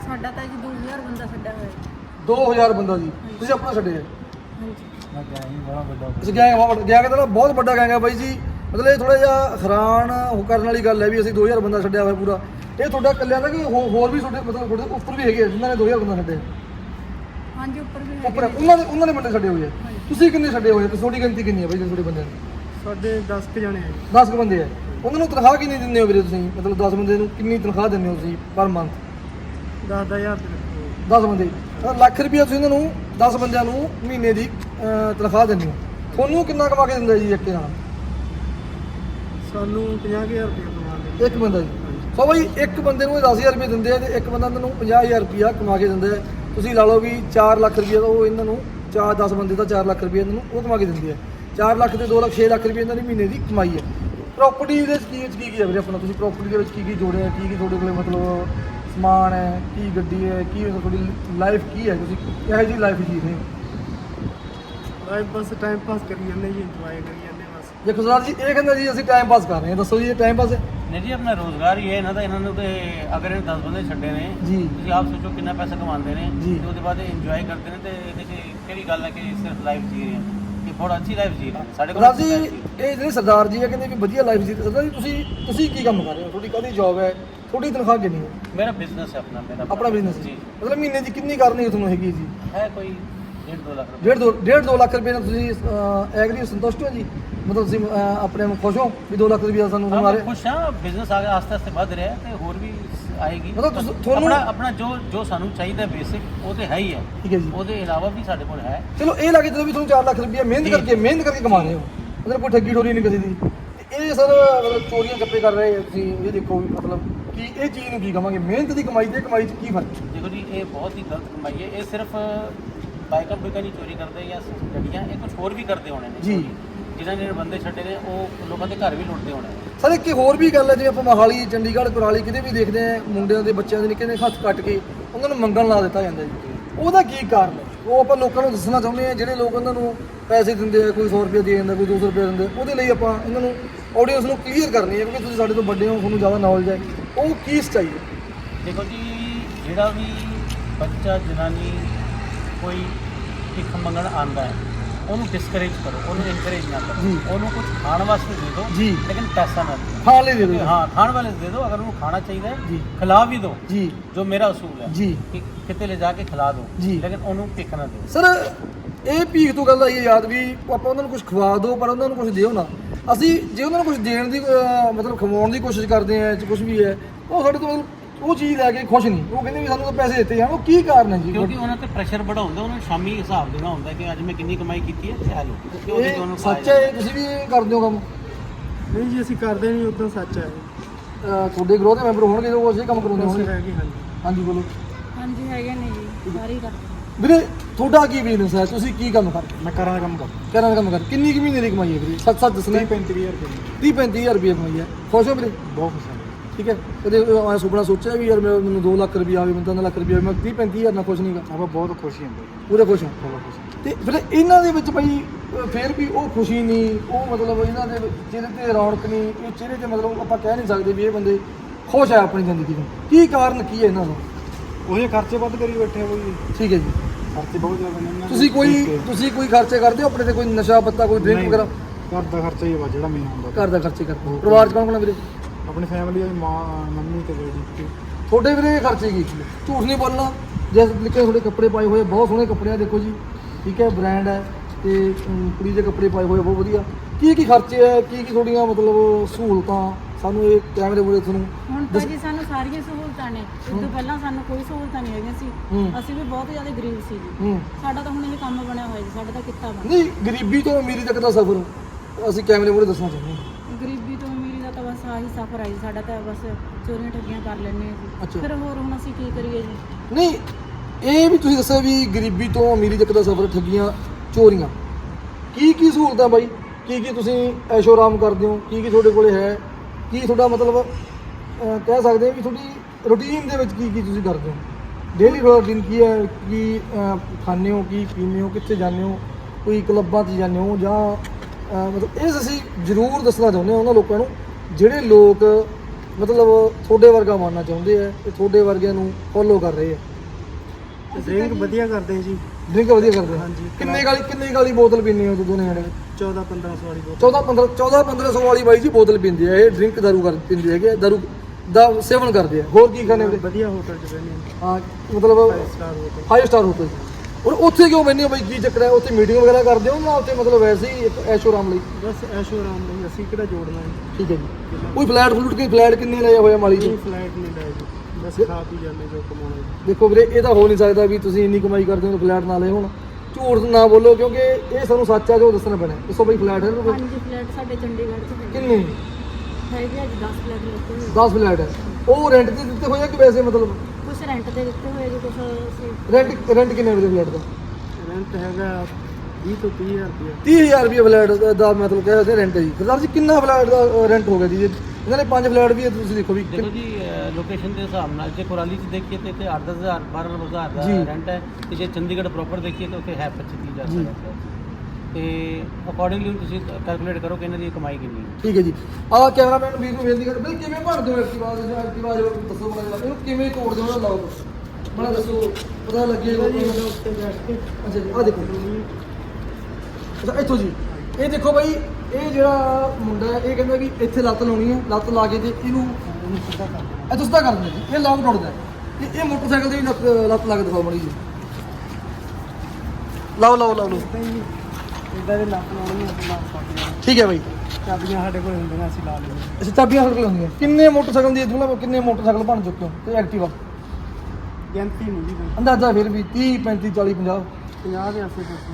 ਸਾਡਾ ਤਾਂ ਜੀ 2000 ਬੰਦਾ ਛੱਡਿਆ ਹੋਇਆ 2000 ਬੰਦਾ ਜੀ। ਤੁਸੀਂ ਆਪਣਾ ਛੱਡੇ ਆ ਹਾਂਜੀ। ਮੈਂ ਗਿਆ ਹੀ ਬੜਾ ਵੱਡਾ ਅਸੀਂ ਗੈਂਗ ਬਹੁਤ ਗੈਂਗ ਦਾ ਨਾ ਬਹੁਤ ਵੱਡਾ ਗੈਂਗ ਬਾਈ ਜੀ। ਮਤਲਬ ਇਹ ਥੋੜਾ ਜਿਹਾ ਹੈਰਾਨ ਹੋ ਕਰਨ ਵਾਲੀ ਗੱਲ ਹੈ ਵੀ ਅਸੀਂ 2000 ਬੰਦਾ ਛੱਡਿਆ ਹੋਇਆ ਪੂਰਾ। ਇਹ ਤੁਹਾਡਾ ਇਕੱਲਿਆਂ ਦਾ ਕਿ ਹੋਰ ਵੀ ਤੁਹਾਡੇ ਮਤਲਬ ਤੁਹਾਡੇ ਉੱਪਰ ਵੀ ਹੈਗੇ ਜਿਨ੍ਹਾਂ ਨੇ 2000 ਬੰਦਾ ਛੱਡਿਆ? ਹਾਂਜੀ ਉੱਪਰ ਵੀ ਉੱਪਰ ਨੇ। ਉਹਨਾਂ ਦੇ ਉਹਨਾਂ ਦੇ ਬੰਦੇ ਛੱਡੇ ਹੋਏ ਆ। ਤੁਸੀਂ ਕਿੰਨੇ ਛੱਡੇ ਹੋਏ ਤੇ ਤੁਹਾਡੀ ਗਿਣਤੀ ਕਿੰਨੀ ਹੈ ਬਾਈ ਤੁਹਾਡੇ ਬੰਦਿਆਂ ਦੀ? ਸਾਡੇ 10 ਕੁ ਜਣੇ ਆ ਜੀ। 10 ਕੁ ਬੰਦੇ ਆ। ਉਹਨਾਂ ਨੂੰ ਤਨਖਾਹ ਕਿੰਨੀ ਦਿੰਦੇ ਹੋ ਵੀਰੇ ਤੁਸੀਂ? ਮਤਲਬ 10 ਬੰਦੇ ਨੂੰ ਕਿੰਨੀ ਤਨਖਾਹ ਦਿੰਦੇ ਹੋ ਤੁਸੀਂ ਪਰ ਮੰਥ 10000 ਤੇ ਰੱਖੋ 10 ਬੰਦੇ। ਤਾਂ ਲੱਖ ਰੁਪਏ ਤੁਸੀਂ ਉਹਨਾਂ ਨੂੰ 10 ਬੰਦਿਆਂ ਨੂੰ ਮਹੀਨੇ ਦੀ ਅਹ, ਤਨਖਾਹ ਦਿੰਦੇ ਹੋ। ਤੁਹਾਨੂੰ ਕਿੰਨਾ ਕਮਾ ਕੇ ਦਿੰਦਾ ਜੀ ਇੱਕ ਨਾਲ ਸਾਨੂੰ 50000 ਰੁਪਏ ਕਮਾਉਂਦੇ ਇੱਕ ਬੰਦਾ ਜੀ। ਸੋ ਬਈ ਇੱਕ ਬੰਦੇ ਨੂੰ ਇਹ 10000 ਰੁਪਏ ਦਿੰਦੇ ਆ ਤੇ ਇੱਕ ਬੰਦਾ ਇਹਨਾਂ ਨੂੰ 50000 ਰੁਪਇਆ ਕਮਾ ਕੇ ਦਿੰਦਾ ਹੈ। ਤੁਸੀਂ ਲਾ ਲਓ ਵੀ 4 ਲੱਖ ਰੁਪਏ ਦਾ ਉਹ ਇਹਨਾਂ ਨੂੰ 4 10 ਬੰਦੇ ਦਾ 4 ਲੱਖ ਰੁਪਏ ਇਹਨਾਂ ਨੂੰ ਉਹ ਕਮਾ ਕੇ ਦਿੰਦੇ ਆ। 4 ਲੱਖ ਤੇ 2 ਲੱਖ 6 ਲੱਖ ਰੁਪਏ ਇਹਨਾਂ ਦੀ ਮਹੀਨੇ ਦੀ ਕਮਾਈ ਹੈ ਪ੍ਰਾਪਰਟੀ ਦੇ ਵਿੱਚ ਕੀ ਕੀ ਕੀ ਹੈ ਵੀਰੇ ਆਪਣਾ? ਤੁਸੀਂ ਪ੍ਰਾਪਰਟੀ ਦੇ ਵਿੱਚ ਕੀ ਕੀ ਜੋੜਿਆ ਕੀ ਕੀ ਤੁਹਾਡੇ ਕੋਲੇ ਮਤਲਬ ਸਮਾਨ ਹੈ ਕੀ ਗੱਡੀ ਹੈ ਕੀ ਤੁਹਾਡੀ ਲਾਈਫ ਕੀ ਹੈ? ਤੁਸੀਂ ਕਿਹੋ ਜਿਹੀ ਲਾਈਫ ਜੀ ਰਹੇ ਹੋ। ਲਾਈਫ ਬਸ ਟਾਈਮ ਪਾਸ ਕਰੀ ਜਾਂਦੇ ਜੀ ਇੰਜੋਏ ਕਰੀ ਜਾਂਦੇ ਬਸ। ਦੇਖੋ ਸਰਦਾਰ ਜੀ ਇਹ ਕਹਿੰਦਾ ਜੀ ਅਸੀਂ ਟਾਈਮ ਪਾਸ ਕਰ ਰਹੇ ਹਾਂ। ਦੱਸੋ ਜੀ ਇਹ ਟਾਈਮ ਪਾਸ ਹੈ? ਨਹੀਂ ਜੀ ਆਪਣਾ ਰੋਜ਼ਗਾਰ ਹੀ ਹੈ ਇਹਨਾਂ ਦਾ। ਇਹਨਾਂ ਨੂੰ ਤੇ ਅਗਰ ਇਹ 10 ਬੰਦੇ ਛੱਡੇ ਨੇ ਜੀ। ਤੁਸੀਂ ਆਪ ਸੋਚੋ ਕਿੰਨਾ ਪੈਸਾ ਕਮਾਉਂਦੇ ਨੇ ਜੀ। ਤੇ ਉਹਦੇ ਬਾਅਦ ਇੰਜੋਏ ਕਰਦੇ ਨੇ ਤੇ ਇਹਦੇ 'ਚ ਕਿਹੜੀ ਗੱਲ ਹੈ ਕਿ ਸਿਰਫ ਲਾਈਫ ਜੀ ਰਹੇ ਹਨ ਇਹ ਬਹੁਤ ਅੱਛੀ ਲਾਈਫ ਜੀ ਰਹੇ ਸਾਡੇ ਕੋਲ ਜੀ ਇਹ ਜਿਹੜੇ ਸਰਦਾਰ ਜੀ ਹੈ ਕਹਿੰਦੇ ਵੀ ਵਧੀਆ ਲਾਈਫ ਜੀ ਸਰਦਾਰ ਜੀ ਤੁਸੀਂ ਤੁਸੀਂ ਕੀ ਕੰਮ ਕਰ ਰਹੇ ਹੋ? ਤੁਹਾਡੀ ਕਾਹਦੀ ਜੌਬ ਹੈ? ਤੁਹਾਡੀ ਤਨਖਾਹ ਕਿੰਨੀ ਹੈ? ਮੇਰਾ ਬਿਜ਼ਨਸ ਹੈ ਆਪਣਾ ਮੇਰਾ ਆਪਣਾ ਬਿਜ਼ਨਸ ਜੀ। ਮਤਲਬ ਮਹੀਨੇ ਦੀ ਕਿੰਨੀ ਕਰਨੀ ਤੁਹਾਨੂੰ ਹੈਗੀ ਜੀ? ਹੈ ਕੋਈ 1.5 ਲੱਖ ਰੁਪਏ। ਡੇਢ ਦੋ ਡੇਢ ਦੋ ਲੱਖ ਰੁਪਏ ਨਾਲ ਤੁਸੀਂ ਐਗਰੀ ਸੰਤੁਸ਼ਟ ਹੋ ਜੀ? ਮਤਲਬ ਤੁਸੀਂ ਅਹ, ਆਪਣੇ ਨੂੰ ਖੁਸ਼ ਹੋ ਵੀ 2 ਲੱਖ ਰੁਪਏ ਸਾਨੂੰ ਹਾਂ, ਮਾਰੇ ਖੁਸ਼ ਹਾਂ ਬਿਜ਼ਨਸ ਆਗੇ ਆਸਤੇ ਆਸਤੇ ਵੱਧ ਰਿਹਾ ਹੈ ਤੇ ਹੋਰ ਵੀ ਆਏਗੀ। ਮਤਲਬ ਤੁਸੀਂ- ਤੁਹਾਨੂੰ- ਆਪਣਾ ਆਪਣਾ ਜੋ ਜੋ ਸਾਨੂੰ ਚਾਹੀਦਾ ਬੇਸਿਕ ਉਹ ਤੇ ਹੈ ਹੀ ਹੈ। ਠੀਕ ਹੈ ਜੀ। ਉਹਦੇ ਇਲਾਵਾ ਵੀ ਸਾਡੇ ਕੋਲ ਹੈ। ਚਲੋ ਇਹ ਲੱਗੇ ਜਦੋਂ ਵੀ ਤੁਹਾਨੂੰ 4 ਲੱਖ ਰੁਪਏ ਮਿਹਨਤ ਜੀ। ਕਰਕੇ ਮਿਹਨਤ ਕਰਕੇ ਕਮਾ ਰਹੇ ਹੋ। ਮਤਲਬ ਕੋਈ ਠੱਗੀ ਠੋਰੀ ਨਹੀਂ ਕਿਸੇ ਦੀ। ਤੇ ਇਹ ਸਰ ਮਤਲਬ ਚੋਰੀਆਂ ਚੱਪੇ ਕਰ ਰਹੇ ਹੋ ਤੁਸੀਂ ਇਹ ਦੇਖੋ ਵੀ ਮਤਲਬ ਕਿ ਇਹ ਚੀਜ਼ ਨੂੰ ਕੀ ਕਹਾਂਗੇ ਮਿਹਨਤ ਦੀ ਕਮਾਈ ਤੇ ਕਮਾਈ 'ਚ ਕੀ ਫ਼ਰਕ? ਹੈ ਦੇਖੋ ਜੀ ਇਹ ਬਹੁਤ ਹੀ ਗਲਤ ਕਮਾਈ ਹੈ। ਇਹ ਸਿਰਫ ਬਾਈਕਾਂ ਨਹੀਂ ਚੋਰੀ ਕਰਦੇ ਜਾਂ ਗੱਡੀਆਂ ਇਹ ਕੁਝ ਹੋਰ ਵੀ ਕਰਦੇ ਹੋਣੇ ਨੇ। ਜੀ। ਜਿਨ੍ਹਾਂ ਨੇ ਬੰਦੇ ਛੱਡੇ ਨੇ ਉਹ ਲੋਕਾਂ ਦੇ ਘਰ ਵੀ ਲੁੱਟਦੇ ਹੋਣੇ। ਨੇ ਸਰ ਇੱਕ ਹੋਰ ਵੀ ਗੱਲ ਹੈ ਜਿਵੇਂ ਆਪਾਂ ਮੋਹਾਲੀ ਚੰਡੀਗੜ੍ਹ ਕੁਰਾਲੀ ਕਿਤੇ ਵੀ ਦੇਖਦੇ ਆ ਮੁੰਡਿਆਂ ਦੇ ਬੱਚਿਆਂ ਦੇ ਨਿੱਕੇ ਨਿੱਕੇ ਹੱਥ ਕੱਟ ਕੇ ਉਹਨਾਂ ਨੂੰ ਮੰਗਣ ਲਾ ਦਿੱਤਾ ਜਾਂਦਾ ਜੀ। ਉਹਦਾ ਕੀ ਕਾਰਨ ਹੈ? ਉਹ ਆਪਾਂ ਲੋਕਾਂ ਨੂੰ ਦੱਸਣਾ ਚਾਹੁੰਦੇ ਆ ਜਿਹੜੇ ਲੋਕ ਉਹਨਾਂ ਨੂੰ ਪੈਸੇ ਦਿੰਦੇ ਆ ਕੋਈ 100 ਰੁਪਏ ਦੇ ਜਾਂਦਾ ਕੋਈ 200 ਰੁਪਏ ਦਿੰਦੇ ਉਹਦੇ ਲਈ ਆਪਾਂ ਇਹਨਾਂ ਨੂੰ ਆਡੀਅנס ਨੂੰ ਕਲੀਅਰ ਕਰਨੀ ਹੈ ਕਿਉਂਕਿ ਤੁਸੀਂ ਸਾਡੇ ਤੋਂ ਵੱਡੇ ਹੋ ਤੁਹਾਨੂੰ ਜ਼ਿਆਦਾ ਨੌਲੇਜ ਹੈ। ਉਹ ਕੀ ਸਟਾਈਲ ਦੇਖੋ ਜੀ ਜਿਹੜਾ ਵੀ ਬੱਚਾ ਜਨਾਨੀ ਕੋਈ ਭਿੱਖ ਮੰਗਣ ਆਂਦਾ ਹੈ ਉਹਨੂੰ ਡਿਸਕਰੇਜ ਕਰੋ ਉਹਨੂੰ ਇਨਕਰੇਜ ਨਾ। ਕਰੋ ਉਹਨੂੰ ਕੁਝ ਖਾਣ ਵਾਸਤੇ ਦੇ ਦਿਓ ਜੀ। ਲੇਕਿਨ ਪੈਸਾ ਨਾ ਦਿਓ ਖਾਣ ਲਈ ਦੇ ਦਿਓ ਹਾਂ ਖਾਣ ਵਾਲੇ ਦੇ ਦਿਓ ਅਗਰ ਉਹਨੂੰ ਖਾਣਾ ਚਾਹੀਦਾ ਹੈ ਜੀ। ਖਿਲਾ ਵੀ ਦਿਓ ਜੀ ਜੋ ਮੇਰਾ ਅਸੂਲ ਹੈ ਜੀ ਕਿਤੇ ਲੈ ਜਾ ਕੇ ਖਿਲਾ ਦਿਓ ਜੀ। ਲੇਕਿਨ ਉਹਨੂੰ ਭਿੱਖ ਨਾ ਦਿਓ ਸਰ ਇਹ ਭੀਖ ਤੋਂ ਗੱਲ ਆਈ ਯਾਦ ਵੀ ਆਪਾਂ ਉਹਨਾਂ ਨੂੰ ਕੁਝ ਖਵਾ ਦਿਓ ਪਰ ਉਹਨਾਂ ਨੂੰ ਕੁਝ ਦਿਓ ਨਾ ਅਸੀਂ ਜੇ ਉਹਨਾਂ ਨੂੰ ਕੁਝ ਦੇਣ ਦੀ ਮਤਲਬ ਖਵਾਉਣ ਦੀ ਕੋਸ਼ਿਸ਼ ਕਰਦੇ ਆ ਜਾਂ ਕੁਝ ਵੀ ਹੈ ਉਹ ਸਾਡੇ ਤੋਂ ਉਹ ਚੀਜ਼ ਲੈ ਕੇ ਖੁਸ਼ ਨਹੀਂ। ਉਹ ਕਹਿੰਦੇ ਵੀ ਸਾਨੂੰ ਤਾਂ ਪੈਸੇ ਦਿੱਤੇ ਜਾਣ। ਉਹ ਕੀ ਕਾਰਨ ਹੈ ਜੀ? ਕਿਉਂਕਿ ਉਹਨਾਂ ਤੇ ਪ੍ਰੈਸ਼ਰ ਬੜਾ ਹੁੰਦਾ ਉਹਨਾਂ ਨੂੰ ਸ਼ਾਮੀ ਹਿਸਾਬ ਦੇਣਾ ਹੁੰਦਾ ਕਿ ਅੱਜ ਮੈਂ ਕਿੰਨੀ ਕਮਾਈ ਕੀਤੀ ਹੈ ਤੇ ਲਓ। ਤੇ ਉਹਦੇ ਚ ਉਹਨੂੰ ਸੱਚ ਹੈ ਇਹ ਤੁਸੀਂ ਵੀ ਕਰਦੇ ਹੋ ਕੰਮ? ਨਹੀਂ ਜੀ ਅਸੀਂ ਕਰਦੇ ਨਹੀਂ ਉਦਾਂ ਸੱਚ ਹੈ। ਅਹ, ਤੁਹਾਡੇ ਗਰੋਹ ਦੇ ਮੈਂਬਰ ਹੋਣਗੇ ਜੋ ਅਜੇ ਕੰਮ ਕਰਾਉਂਦੇ ਹੋਣਗੇ। ਹਾਂਜੀ। ਹਾਂਜੀ ਬੋਲੋ। ਹਾਂਜੀ ਹੈਗੇ ਨੇ ਜੀ ਸਾਰੇ ਕਰਦੇ ਵੀਰੇ ਤੁਹਾਡਾ ਕੀ ਬਿਜ਼ਨਸ ਹੈ? ਤੁਸੀਂ ਕੀ ਕੰਮ ਕਰਦੇ? ਮੈਂ ਕਰਾਂ ਦਾ ਕੰਮ ਕਰਦਾ। ਕਿਹਨਾਂ ਦਾ ਕੰਮ ਕਰ ਕਿੰਨੀ ਕੁ ਮਹੀਨੇ ਦੀ ਕਮਾਈ ਹੈ ਵੀਰੇ? ਸੱਚ ਸੱਚ ਦੱਸਣਾ 30 35000 ਰੁਪਏ। 30 35000 ਰੁਪਏ ਕਮਾਈ ਹੈ। ਖੁਸ਼ ਹੋ ਵੀਰੇ? ਬਹੁਤ ਖੁਸ਼ ਹਾਂ। ਠੀਕ ਹੈ? ਕਦੇ ਮੈਂ ਸੁਪਨਾ ਸੋਚਿਆ ਵੀ ਯਾਰ ਮੈਂ- ਮੈਨੂੰ 2 ਲੱਖ ਰੁਪਏ ਆਵੇ ਮੈਨੂੰ 3 ਲੱਖ ਰੁਪਏ ਆਵੇ ਮੈਂ 30 35000 ਨਾਲ ਖੁਸ਼ ਨਹੀਂਗਾ ਆਪਾਂ ਬਹੁਤ ਖੁਸ਼ੀ ਹੁੰਦੀ। ਪੂਰੇ ਖੁਸ਼ ਹਾਂ। ਬਹੁਤ ਖੁਸ਼ ਹਾਂ। ਤੇ ਫਿਰ ਇਹਨਾਂ ਦੇ ਵਿੱਚ ਅਹ ਫਿਰ ਵੀ ਉਹ ਖੁਸ਼ੀ ਨਹੀਂ ਉਹ ਮਤਲਬ ਇਹਨਾਂ ਦੇ ਵਿੱਚ ਚਿਹਰੇ ਤੇ ਰੌਣਕ ਨਹੀਂ ਇਹ ਚਿਹਰੇ ਤੇ ਮਤਲਬ ਆਪਾਂ ਕਹਿ ਨਹੀਂ ਸਕਦੇ ਵੀ ਇਹ ਬੰਦੇ ਖੁਸ਼ ਹੈ ਆਪਣੀ ਜ਼ਿੰਦਗੀ ਤੋਂ ਕੀ ਕਾਰਨ ਕੀ ਹੈ ਇਹਨਾਂ ਦਾ? ਉਹਦੇ ਖਰਚੇ ਵੱਧ ਕਰੀ ਬੈਠੇ ਹੋ ਜੀ ਠੀਕ ਹੈ ਜੀ। ਖਰਚੇ ਬਹੁਤ ਜ਼ਿਆਦਾ ਨੇ ਇਹਨਾਂ ਦੇ। ਤੁਸੀਂ ਕੋਈ ਠੀਕ ਹੈ। ਤੁਸੀਂ ਕੋਈ ਖਰਚੇ ਕਰਦੇ ਹੋ? ਆਪਣੇ ਤੇ ਕੋਈ ਨਸ਼ਾ ਪੱਤਾ ਕੋਈ ਡਰਿੰਕ ਨਹੀਂ, ਵਗੈਰਾ? ਘਰ ਦਾ ਖਰਚਾ ਹੀ ਵਾ ਜਿਹੜਾ ਮੇਨ ਹੁੰਦਾ। ਘਰ ਦਾ ਖਰਚੇ ਕਰਦੇ। ਹੋ ਪਰਿਵਾਰ ਚ ਕੌਣ ਕੌਣ ਹੈ ਵੀਰੇ? ਆਪਣੀ ਫੈਮਿਲੀ ਦੀ ਮਾਂ ਮੰਮੀ ਤੇ ਡੈਡੀ ਤੁਹਾਡੇ ਵੀਰੇ ਖਰਚੇ ਕੀ? ਝੂਠ ਨਹੀਂ ਬੋਲਣਾ। ਜਿਸ ਤਰੀਕੇ ਤੁਹਾਡੇ ਕੱਪੜੇ ਪਾਏ ਹੋਏ ਬਹੁਤ ਸੋਹਣੇ ਕੱਪੜੇ ਆ ਦੇਖੋ ਜੀ। ਠੀਕ ਹੈ ਬ੍ਰਾਂਡ ਹੈ ਤੇ ਕੁੜੀ ਦੇ ਕੱਪੜੇ ਪਾਏ ਹੋਏ ਬਹੁਤ ਵਧੀਆ। ਕੀ ਕੀ ਖਰਚੇ ਹੈ ਕੀ ਕੀ ਤੁਹਾਡੀਆਂ ਮਤਲਬ ਸਹੂਲਤਾਂ? ਸਾਨੂੰ ਇਹ ਕੈਮਰੇ ਮੂਰੇ ਤੁਹਾਨੂੰ ਹੁਣ ਤਾਂ ਜੀ ਸਾਨੂੰ ਸਾਰੀਆਂ ਸਹੂਲਤਾਂ ਨੇ। ਇਸ ਤੋਂ ਪਹਿਲਾਂ ਸਾਨੂੰ ਕੋਈ ਸਹੂਲਤਾਂ ਨਹੀਂ ਹੈਗੀਆਂ ਸੀ। ਅਸੀਂ ਵੀ ਬਹੁਤ ਜ਼ਿਆਦਾ ਗਰੀਬ ਸੀ ਜੀ। ਸਾਡਾ ਤਾਂ ਹੁਣ ਇਹ ਕੰਮ ਬਣਿਆ ਹੋਇਆ ਜੀ ਸਾਡਾ ਤਾਂ ਕਿੱਤਾ ਬਣ ਨਹੀਂ ਗਰੀਬੀ ਤੋਂ ਅਮੀਰੀ ਤੱਕ ਦਾ ਸਫ਼ਰ ਅਸੀਂ ਕੈਮਰੇ ਮੂਰੇ ਦੱਸਣਾ ਚਾਹੁੰਦੇ ਹਾਂ। ਬਸ ਆਹੀ ਸਫਰ ਸਾਡਾ ਤਾਂ ਬਸ ਚੋਰੀਆਂ ਠੱਗੀਆਂ ਕਰ ਅੱਛਾ। ਜੀ। ਫਿਰ ਹੋਰ ਹੁਣ ਅਸੀਂ ਕੀ ਕਰੀਏ ਜੀ? ਨਹੀਂ ਇਹ ਵੀ ਤੁਸੀਂ ਦੱਸਿਆ ਵੀ ਗਰੀਬੀ ਤੋਂ ਅਮੀਰੀ ਤੱਕ ਦਾ ਸਫ਼ਰ ਠੱਗੀਆਂ ਚੋਰੀਆਂ। ਕੀ ਕੀ ਸਹੂਲਤਾਂ ਬਾਈ? ਕੀ ਕੀ ਤੁਸੀਂ ਐਸ਼ੋ ਆਰਾਮ ਕਰਦੇ ਹੋ? ਕੀ ਕੀ ਤੁਹਾਡੇ ਕੋਲੇ ਹੈ? ਕੀ ਤੁਹਾਡਾ ਮਤਲਬ ਅਹ, ਕਹਿ ਸਕਦੇ ਹਾਂ ਵੀ ਤੁਹਾਡੀ ਰੁਟੀਨ ਦੇ ਵਿੱਚ ਕੀ ਕੀ ਤੁਸੀਂ ਕਰਦੇ ਹੋ? ਡੇਲੀ ਰੁਟੀਨ ਕੀ ਹੈ? ਕੀ ਅਹ, ਖਾਂਦੇ ਹੋ ਕੀ ਪੀਂਦੇ ਹੋ ਕਿੱਥੇ ਜਾਂਦੇ ਹੋ? ਕੋਈ ਕਲੱਬਾਂ 'ਚ ਜਾਂਦੇ ਹੋ ਜਾਂ ਅਹ, ਮਤਲਬ ਇਹ ਅਸੀਂ ਜ਼ਰੂਰ ਦੱਸਣਾ ਚਾਹੁੰਦੇ ਹਾਂ ਉਹਨਾਂ ਲੋਕਾਂ ਨੂੰ ਜਿਹੜੇ ਲੋਕ ਮਤਲਬ ਤੁਹਾਡੇ ਵਰਗਾ ਬਣਨਾ ਚਾਹੁੰਦੇ ਆ ਤੇ ਤੁਹਾਡੇ ਵਰਗਿਆਂ ਨੂੰ ਫੋਲੋ ਕਰ ਰਹੇ ਆ। ਡਰਿੰਕ ਵਧੀਆ ਕਰਦੇ ਜੀ। ਡਰਿੰਕ ਵਧੀਆ ਕਰਦੇ ਆ। ਹਾਂਜੀ। ਕਿੰਨੇ ਗਾਲੀ ਕਿੰਨੇ ਗਾਲੀ ਬੋਤਲ ਪੀਂਦੇ ਹੋ ਤੁਸੀਂ ਜਣੇ? 14 1500 ਵਾਲੀ ਬਹੁਤ 14 15 14 1500 ਵਾਲੀ ਬਾਈ ਜੀ ਬੋਤਲ ਪੀਂਦੇ ਆ। ਇਹ ਡਰਿੰਕ ਦਾਰੂ ਕਰ ਪੀਂਦੇ ਹੈਗੇ ਆ, ਦਾਰੂ ਦਾ ਸੇਵਨ ਕਰਦੇ ਆ। ਹੋਰ ਕੀ ਖਾਣੇ ਵਧੀਆ ਹੋਟਲ ਚ ਰਹਿੰਦੇ ਹਾਂ ਮਤਲਬ star hotel five star hotel ਔਰ ਉੱਥੇ ਕਿਉਂ ਬੈਠੇ ਹੋ ਬਾਈ? ਕੀ ਚੱਕਰ ਹੈ? ਉੱਥੇ ਮੀਟਿੰਗ ਵਗੈਰਾ ਕਰਦੇ ਹੋ ਨਾ ਉੱਥੇ ਮਤਲਬ ਵੈਸੇ ਹੀ ਇੱਕ ਐਸ਼ੋ ਆਰਾਮ ਲਈ? ਬਸ ਐਸ਼ੋ ਆਰਾਮ ਲਈ। ਅਸੀਂ ਕਿਹੜਾ ਜੋੜਨਾ ਹੈ ਠੀਕ ਹੈ ਜੀ। ਕੋਈ ਫਲੈਟ ਫਲੂਟ ਕੀ? ਫਲੈਟ ਕਿੰਨੇ ਲਏ ਹੋਏ ਆ ਮਾਲੀ ਜੀ? ਕੋਈ ਫਲਾਈਟ ਨਹੀਂ ਲੈ ਜੀ। ਬਸ ਖਾ ਪੀ ਜਾਂਦੇ ਜੋ ਕਮਾਉਣਾ ਜੀ। ਦੇਖੋ ਵੀਰੇ ਇਹ ਤਾਂ ਹੋ ਨਹੀਂ ਸਕਦਾ ਵੀ ਤੁਸੀਂ ਇੰਨੀ ਕਮਾਈ ਕਰਦੇ ਹੋ ਫਲੈਟ ਨਾ ਲਏ ਹੁਣ। ਝੂਠ ਨਾ ਬੋਲੋ ਕਿਉਂਕਿ ਇਹ ਸਾਨੂੰ ਸੱਚ ਆ ਜੋ ਦੱਸਣਾ ਪੈਣਾ। ਦੱਸੋ ਬਈ ਫਲੈਟ ਹੈ ਨਾ ਕੋਈ? ਹਾਂਜੀ ਫਲੈਟ ਸਾਡੇ ਚੰਡੀਗੜ੍ਹ 'ਚ ਹੈਗੇ। ਕਿੰਨੇ? ਹੈਗੇ ਅੱਜ 10 ਫਲੈਟ ਲੱਗੇ ਹੋਏ 10 ਫਲੈਟ ਹੈ। ਉਹ ਰੈਂਟ ਤੇ ਦਿੱਤੇ ਹੋਏ ਆ ਕਿ ਵੈਸੇ ਮਤਲਬ? ਕੁਝ ਰੈਂਟ ਤੇ ਦਿੱਤੇ ਹੋਏ ਜੀ ਕੁਝ ਅਸੀਂ? ਰੈਂਟ ਰੈਂਟ ਕਿੰਨੇ ਵਜੇ ਫਲੈਟ ਦਾ? ਰੈਂਟ ਹੈਗਾ 20 ਤੋਂ 30000 ਰੁਪਏ 30000 ਰੁਪਏ ਫਲੈਟ ਦਾ- ਦਾ ਮਤਲਬ ਕਹਿੰਦੇ ਰੈਂਟ ਹੈ ਜੀ। ਸਰਦਾਰ ਜੀ ਕਿੰਨਾ ਫਲੈਟ ਦਾ ਰੈਂਟ ਹੋ ਗਿਆ ਜੀ? ਇਹ- ਇਹਨਾਂ ਨੇ ਪੰਜ ਫਲੈਟ ਵੀ ਹੈ, ਤੁਸੀਂ ਦੇਖੋ ਵੀ ਦੇਖੋ ਜੀ ਲੋਕੇਸ਼ਨ ਦੇ ਹਿਸਾਬ ਨਾਲ ਜੇ ਕੁਰਾਲੀ 'ਚ ਦੇਖੀਏ ਤੇ ਇੱਥੇ 8-10000 12-12000 ਦਾ। ਰੈਂਟ ਹੈ। ਤੇ ਜੇ ਚੰਡੀਗੜ੍ਹ ਪ੍ਰੋਪਰ ਦੇਖੀਏ ਤਾਂ ਉੱਥੇ ਹੈ 25-30000 ਜੀ। ਦਾ ਤੇ ਅਕੋਰਡਿੰਗਲੀ ਤੁਸੀਂ ਕੈਲਕੂਲੇਟ ਕਰੋ ਕਿ ਇਹਨਾਂ ਦੀ ਕਮਾਈ ਕਿੰਨੀ ਹੈ। ਠੀਕ ਹੈ ਜੀ। ਆਹ ਕੈਮਰਾਮੈਨ ਵੀਰ ਨੂੰ ਬੇਨਤੀ ਕਰ ਬਈ ਕਿਵੇਂ ਭਰਦੇ ਹੋ ਐਕਟਿਵਾ ਜਾਂ ਐਕਟਿਵਾ ਜੋ ਦੱਸੋ ਬਣਾ ਇਹਨੂੰ ਕਿਵੇਂ ਤੋੜਦੇ ਹੋ ਨਾ ਲੋਕ ਬਣਾ ਦੱਸੋ, ਪਤਾ ਲੱਗੇ ਅੱਛਾ ਜੀ, ਆਹ ਦੇਖੋ। ਅੱਛਾ, ਇੱਥੋਂ ਜੀ। ਇਹ ਦੇਖੋ ਬਈ, ਇਹ ਜਿਹੜਾ ਮੁੰਡਾ ਹੈ, ਇਹ ਕਹਿੰਦਾ ਵੀ ਇੱਥੇ ਲੱਤ ਲਾਉਣੀ ਹੈ, ਲੱਤ ਲਾ ਕੇ ਤੇ ਇਹਨੂੰ ਇਹ ਤੁਸੀਂ ਤਾਂ ਕਰਦੇ ਜੀ, ਇਹ ਲੌਂਗ ਟੁੱਟਦਾ ਹੈ। ਇਹ ਮੋਟਰਸਾਈਕਲ ਦੀ ਵੀ ਲੱਤ ਲੱਤ ਲਾ ਦਿਖਾਓ ਮੜੀ ਜੀ ਲਾਓ ਲਾਓ ਲਾਓ। ਇਦਾਂ ਦੇ ਲੱਕ ਲਾਉਣੇ ਅਸੀਂ ਲਾ ਸਕਦੇ ਹਾਂ ਠੀਕ ਹੈ ਬਈ। ਚਾਬੀਆਂ ਸਾਡੇ ਕੋਲ ਹੁੰਦੀਆਂ ਅਸੀਂ ਲਾ ਲਈਆਂ। ਅੱਛਾ ਚਾਬੀਆਂ ਸਾਡੇ ਕੋਲ ਹੁੰਦੀਆਂ। ਕਿੰਨੇ ਮੋਟਰਸਾਈਕਲ ਦੀ ਮਤਲਬ ਕਿੰਨੇ ਮੋਟਰਸਾਈਕਲ ਬਣ ਚੁੱਕੇ ਹੋ? ਤੇ ਐਕਟਿਵਾ ਗਿਣਤੀ ਨਹੀਂ ਜੀ ਕੋਈ। ਅੰਦਾਜ਼ਾ ਫਿਰ ਵੀ 30 35 40 50 50 ਦੇ ਆਸੇ ਪਾਸੇ।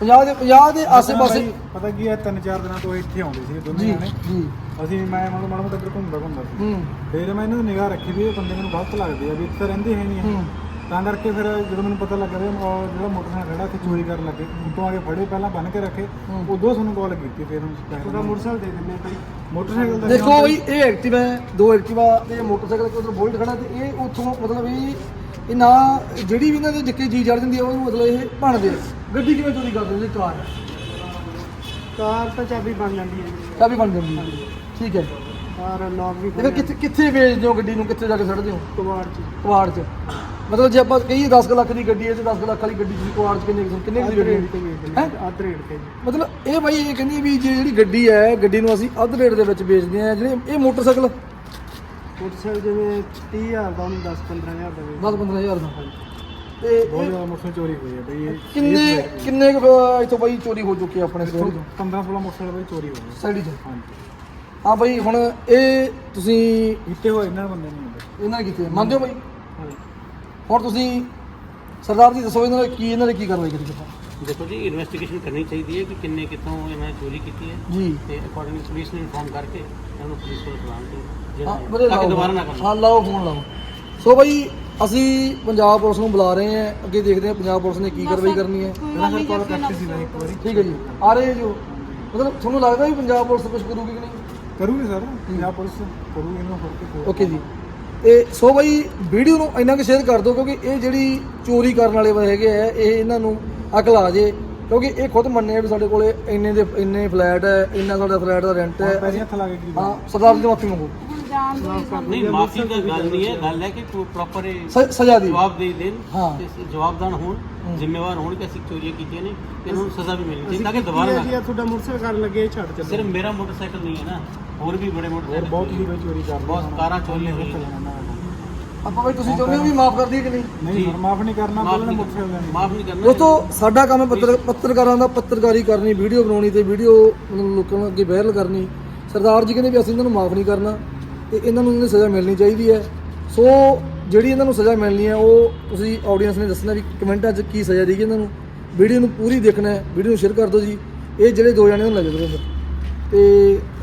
50 ਦੇ 50 ਦੇ ਆਸੇ-ਪਾਸੇ? ਪਤਾ ਕੀ ਹੈ ਤਿੰਨ ਚਾਰ ਦਿਨਾਂ ਤੋਂ ਇੱਥੇ ਆਉਂਦੇ ਸੀ ਦੋਨੇ ਜੀ ਜਾਣੇ। ਜੀ। ਅਸੀਂ ਮੈਂ ਮਾੜਾ ਮਾੜਾ ਮੋਟਾ ਇੱਧਰ ਘੁੰਮਦਾ ਘੁੰਮਦਾ ਸੀ। ਹੂੰ। ਫਿਰ ਮੈਂ ਇਹਨਾਂ ਦੀ ਨਿਗਾਹ ਰੱਖੀ ਵੀ ਇਹ ਬੰਦੇ ਮੈਨੂੰ ਗਲਤ ਲੱਗਦੇ ਆ ਵੀ ਇੱਥੇ ਰਹਿੰਦੇ ਹੈ ਨਹੀਂ। ਇਹ। ਹੂੰ। ਤਾਂ ਕਰਕੇ ਫਿਰ ਜਦੋਂ ਮੈਨੂੰ ਪਤਾ ਲੱਗਾ ਵੀ ਉਹ ਜਿਹੜਾ ਮੋਟਰਸਾਈਕਲ ਖੜਾ ਇੱਥੇ ਚੋਰੀ ਕਰਨ ਲੱਗੇ ਉਤੋਂ ਆ ਕੇ ਫੜੇ ਪਹਿਲਾਂ ਬੰਨ ਕੇ ਰੱਖੇ। ਉਦੋਂ ਤੁਹਾਨੂੰ ਕਾਲ ਕੀਤੀ ਫਿਰ ਉਹਦਾ ਮੋਟਰਸਾਈਕਲ ਦੇ ਦਿੰਦੇ ਭਾਈ। ਮੋਟਰਸਾਈਕਲ ਦਾ ਦੇਖੋ ਬਈ ਇਹ ਐਕਟਿਵਾ ਹੈ ਦੋ ਐਕਟਿਵਾ ਤੇ ਮੋਟਰਸਾਈਕਲ ਤੇ ਉਧਰ ਬੋਲਟ ਖੜਾ ਤੇ ਇਹ ਉੱਥੋਂ ਮਤਲਬ ਇਹ ਇਹ ਨਾ ਜਿਹੜੀ ਵੀ ਇਹਨਾਂ ਦੇ ਜਿੱਕੇ ਜੀ ਚੜ ਜਾਂਦੀ ਆ ਉਹਨੂੰ ਮਤਲਬ ਇਹ ਭਣਦੇ ਆ। ਗੱਡੀ ਕਿਵੇਂ ਚੋਰੀ ਕਰਦੇ ਨੇ ਕਾਰ? ਕਾਰ ਤਾਂ ਚਾਬੀ ਬਣ ਜਾਂਦੀ ਹੈ। ਚਾਬੀ ਬਣ ਜਾਂਦੀ ਹੈ। ਠੀਕ ਹੈ। ਕਾਰ ਲੌਕ ਵੀ ਫਿਰ ਕਿੱਥੇ ਕਿੱਥੇ ਵੇਚਦੇ ਹੋ ਗੱਡੀ ਨੂੰ? ਕਿੱਥੇ ਜਾ ਕੇ ਛੱਡਦੇ ਹੋ? ਕਬਾੜ ਚ। ਕੁਆੜ 'ਚ। ਮਤਲਬ ਜੇ ਆਪਾਂ ਕਹੀਏ 10 ਕੁ ਲੱਖ ਦੀ ਗੱਡੀ ਹੈ ਤੇ 10 ਕੁ ਲੱਖ ਵਾਲੀ ਗੱਡੀ ਤੁਸੀਂ ਕੁਆੜ 'ਚ ਕਿੰਨੇ ਕੁ- ਕਿੰਨੇ ਕੁ ਦੀ ਗੱਡੀ ਤੇ ਹੈ? ਵੇਚ ਹੈਂ? ਅੱਧ ਰੇਟ ਤੇ ਜੀ ਮਤਲਬ ਇਹ ਬਾਈ ਇਹ ਕਹਿੰਦੀ ਵੀ ਜੇ ਜਿਹੜੀ ਗੱਡੀ ਹੈ ਗੱਡੀ ਨੂੰ ਅਸੀਂ ਅੱਧ ਰੇਟ ਦੇ ਵਿੱਚ ਵੇਚਦੇ ਆ ਜਿਹੜੇ ਇਹ ਮੋਟਰਸਾਈਕਲ? ਮੋਟਰਸਾਈਕਲ ਜਿਵੇਂ 30000 ਦਾ ਉਹਨੂੰ 10 15000 ਦਾ ਵੇਚ 10 15000 ਦਾ। ਤੇ ਬਹੁਤ ਇਹ ਜ਼ਿਆਦਾ ਮੋਟਰਸਾਈਕਲ ਚੋਰੀ ਹੋਈ ਹੈ ਬਈ ਇਹ ਕਿੰਨੇ ਕਿੰਨੇ ਕੁ ਫਿਰ ਇੱਥੋਂ ਬਾਈ ਚੋਰੀ ਹੋ ਚੁੱਕੀ ਆ ਆਪਣੇ ਸ਼ਹਿਰ ਇੱਥੋਂ ਤੋਂ? 15 16 ਮੋਟਰਸਾਈਕਲ ਬਈ ਚੋਰੀ ਹੋ। ਗਏ ਸਾਈਡ 'ਚ ਹਾਂਜੀ। ਹਾਂ ਬਾਈ ਹੁਣ ਇਹ ਤੁਸੀਂ ਕੀਤੇ ਹੋਏ ਇਹਨਾਂ ਬੰਦੇ ਹੁੰਦੇ ਇਹਨਾਂ ਨੇ ਕੀਤੇ। ਮੰਨਦੇ ਹੋ ਬਾਈ? ਹਾਂਜੀ। ਹੁਣ ਤੁਸੀਂ ਸਰਦਾਰ ਜੀ ਦੱਸੋ ਇਹਨਾਂ ਨੇ ਕੀ ਇਹਨਾਂ ਨੇ ਕੀ ਕਾਰਵਾਈ ਕੀਤੀ ਆਪਾਂ? ਦੇਖੋ ਜੀ ਇਨਵੈਸਟੀਗੇਸ਼ਨ ਕਰਨੀ ਚਾਹੀਦੀ ਹੈ ਕਿ ਕਿੰਨੇ ਕਿੱਥੋਂ ਇਹਨਾਂ ਨੇ ਚੋਰੀ ਕੀਤੀ ਹੈ। ਜੀ। ਤੇ ਅਕੋਰਡਿੰਗਲੀ ਪੁਲਿਸ ਨੂੰ ਇਨਫੋਰਮ ਕਰਕੇ ਇਹਨਾਂ ਨੂੰ ਪੁਲਿਸ ਕੋਲ ਬੁਲਾਉਣ ਤੇ ਹਾਂ ਕਿ ਲਾਓ ਦੁਬਾਰਾ ਨਾ ਕਰਨ। ਹਾਂ ਲਾਓ ਫੋਨ ਲਾਓ। ਸੋ ਬਾਈ ਅਸੀਂ ਪੰਜਾਬ ਪੁਲਿਸ ਨੂੰ ਬੁਲਾ ਰਹੇ ਹਾਂ ਅੱਗੇ ਦੇਖਦੇ ਹਾਂ ਪੰਜਾਬ ਪੁਲਿਸ ਨੇ ਕੀ ਕਾਰਵਾਈ ਕਰਨੀ ਹੈ। ਪਹਿਲਾਂ ਸਰ ਕਾਲ ਕਰਤੀ ਸੀ ਮੈਂ ਇੱਕ ਵਾਰੀ। ਠੀਕ ਹੈ ਜੀ। ਆ ਰਹੇ ਜੋ ਮਤਲਬ ਤੁਹਾਨੂੰ ਲੱਗਦਾ ਵੀ ਪੰਜਾਬ ਪੁਲਿਸ ਕੁਝ ਕਰੂਗੀ ਕਿ ਨਹੀਂ? ਕਰੂਗੀ ਸਰ ਪੰਜਾਬ ਪੁਲਿਸ ਕਰੂਗੀ ਇਹਨੂੰ ਫੜ ਕੇ ਓਕੇ ਜੀ। ਤੇ ਸੋ ਬਾਈ ਵੀਡੀਓ ਨੂੰ ਇੰਨਾ ਕੁ ਸ਼ੇਅਰ ਕਰ ਦਿਓ ਕਿਉਂਕਿ ਇਹ ਜਿਹੜੀ ਚੋਰੀ ਕਰਨ ਵਾਲੇ ਹੈਗੇ ਆ ਇਹ ਇਹਨਾਂ ਨੂੰ ਅਕਲ ਆ ਜੇ। ਕਿਉਂਕਿ ਇਹ ਖੁਦ ਮੰਨੇ ਆ ਵੀ ਸਾਡੇ ਕੋਲੇ ਇੰਨੇ ਦੇ ਇੰਨੇ ਫਲੈਟ ਹੈ ਇੰਨਾ ਸਾਡਾ ਫਲੈਟ ਦਾ ਰੈਂਟ ਹੈ ਪੈਸੇ ਹੱਥ ਲਾ ਕੇ ਕੀ ਹਾਂ ਸਰਦਾਰ ਜੀ ਮਾਫੀ ਮੰਗੋ। ਦੋ। ਨਹੀਂ ਮਾਫੀ ਦਾ ਗੱਲ ਨਹੀਂ। ਹੈ। ਗੱਲ ਹੈ ਕਿ ਪ੍ਰੋਪਰ ਸਜ਼ਾ ਦੀ। ਜਵਾਬ ਦੇ ਦੇਣ। ਹਾਂ। ਤੇ ਜਵਾਬਦਾਰ ਹੋਣ। ਜ਼ਿੰਮੇਵਾਰ ਹੋਣ ਕਿ ਅਸੀਂ ਚੋਰੀਆਂ ਕੀਤੀਆਂ ਨੇ। ਤੇ ਇਹਨਾਂ ਨੂੰ ਸਜ਼ਾ ਵੀ ਮਿਲਣੀ ਚਾਹੀਦੀ ਤਾਂ ਕਿ ਦੁਬਾਰਾ ਨਾ ਤੁਹਾਡਾ ਮੋਟਰਸਾਈਕਲ ਕਰਨ ਲੱਗੇ ਛੱਡ ਚੱਲੋ। ਸਿਰਫ ਮੇਰਾ ਮੋਟਰਸਾਈਕਲ ਨਹੀਂ ਹੈ ਨਾ। ਹੋਰ ਵੀ ਬੜੇ ਹੋਰ ਮੋਟਰਸਾਈਕਲ ਬਹੁਤ ਹੀ ਚੋਰੀ ਕਰਦੇ ਬਹੁਤ ਕਾਰਾਂ ਚੋਰੀ ਹੋਈਆਂ ਆਪਾਂ ਬਈ ਤੁਸੀਂ ਚਾਹੁੰਦੇ ਹੋ ਵੀ ਮਾਫ ਕਰ ਦਈਏ ਕਿ ਨਹੀਂ? ਨਹੀਂ ਸਰ ਮਾਫ ਨਹੀਂ ਕਰਨਾ ਮਾਫ ਨਹੀਂ ਦੇਣੀ ਮਾਫ ਨਹੀਂ ਕਰਨਾ। ਦੋਸਤੋ ਸਾਡਾ ਕੰਮ ਹੈ ਪੱਤਰ ਪੱਤਰਕਾਰਾਂ ਦਾ ਪੱਤਰਕਾਰੀ ਕਰਨੀ ਵੀਡੀਓ ਬਣਾਉਣੀ ਤੇ ਵੀਡੀਓ ਮਤਲਬ ਲੋਕਾਂ ਨੂੰ ਅੱਗੇ ਵਾਇਰਲ ਕਰਨੀ। ਸਰਦਾਰ ਜੀ ਕਹਿੰਦੇ ਵੀ ਅਸੀਂ ਇਹਨਾਂ ਨੂੰ ਮਾਫ ਨਹੀਂ ਕਰਨਾ ਤੇ ਇਹਨਾਂ ਨੂੰ ਇਹਨਾਂ ਦੀ ਸਜ਼ਾ ਮਿਲਣੀ ਚਾਹੀਦੀ ਹੈ। ਸੋ ਜਿਹੜੀ ਇਹਨਾਂ ਨੂੰ ਸਜ਼ਾ ਮਿਲਣੀ ਹੈ ਉਹ ਤੁਸੀਂ ਆਡੀਅנס ਨੇ ਦੱਸਣਾ ਵੀ ਕਮੈਂਟਾਂ 'ਚ ਕੀ ਸਜ਼ਾ ਦੇਗੀ ਇਹਨਾਂ ਨੂੰ। ਵੀਡੀਓ ਨੂੰ ਪੂਰੀ ਦੇਖਣਾ ਹੈ ਵੀਡੀਓ ਨੂੰ ਸ਼ੇਅਰ ਕਰ ਦਿਓ ਜੀ। ਇਹ ਜਿਹੜੇ ਦੋ ਜਣੇ ਉਹਨਾਂ ਲੱਗੇ ਕਰੋ ਤੇ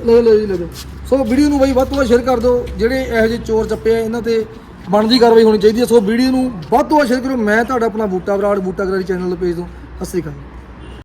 ਲੈ ਲਓ ਜੀ, ਲੈ ਲਓ। ਸੋ ਵੀਡੀਓ ਨੂੰ ਬਾਈ ਵੱਧ ਤੋਂ ਵੱਧ ਸ਼ੇਅਰ ਕਰ ਦਿਓ। ਜਿਹੜੇ ਇਹੋ ਜਿਹੇ ਚੋਰ ਚੱਪੇ ਆ, ਇਹਨਾਂ ਤੇ ਬਣਦੀ ਕਾਰਵਾਈ ਹੋਣੀ ਚਾਹੀਦੀ ਹੈ। ਸੋ ਵੀਡੀਓ ਨੂੰ ਵੱਧ ਤੋਂ ਵੱਧ ਸ਼ੇਅਰ ਕਰੋ ਮੈਂ ਤੁਹਾਡਾ ਆਪਣਾ ਬੂਟਾ ਬਰਾੜ, ਬੂਟਾ ਗਰਾਰੀ ਚੈਨਲ ਦੇ ਪੇਜ ਤੋਂ। ਸਤਿ ਸ਼੍ਰੀ ਅਕਾਲ।